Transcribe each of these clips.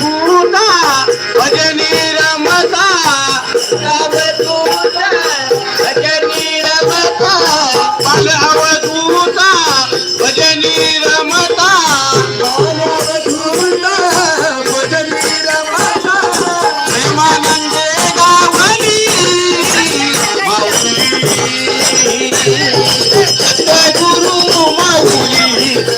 दुरुता बाजाव गुरु माऊली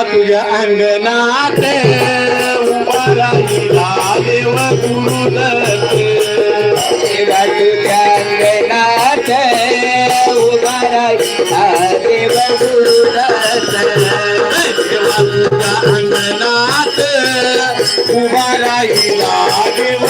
माऊली तुझ्या अंगणात उभा देव गुरुदत्त. तेव्हा तुझ्या अंगणात उभा राहिला देव तुझ्या अंगणात देव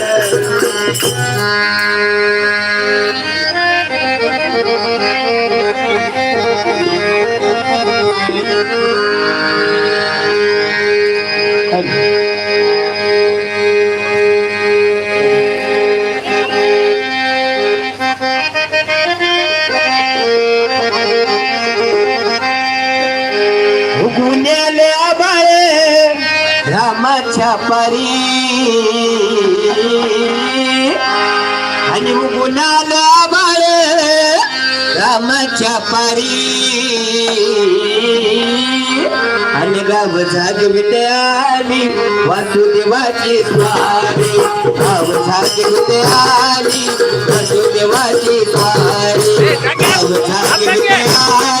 गुन्ह्याले आबाळे रामाच्या परी. आणि गुन्हाला आबाळे रामाच्या पारी. आणि गाव जागविते आली. वासुदेवाची स्वारी. गाव जागविते आली. वासुदेवाची स्वारी. गाव जागविते आली.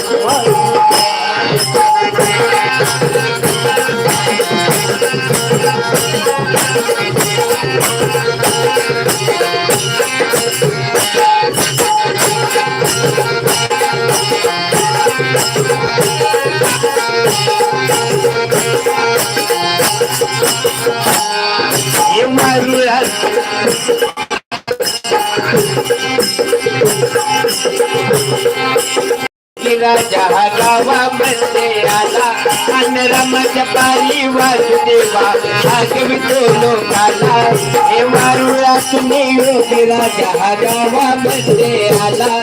राजा गावामध्ये आला आणि रमत पारी वासुदेवा भागवितो लोकाला हे मारुळा तुम्ही योगी राजा. गावामध्ये आला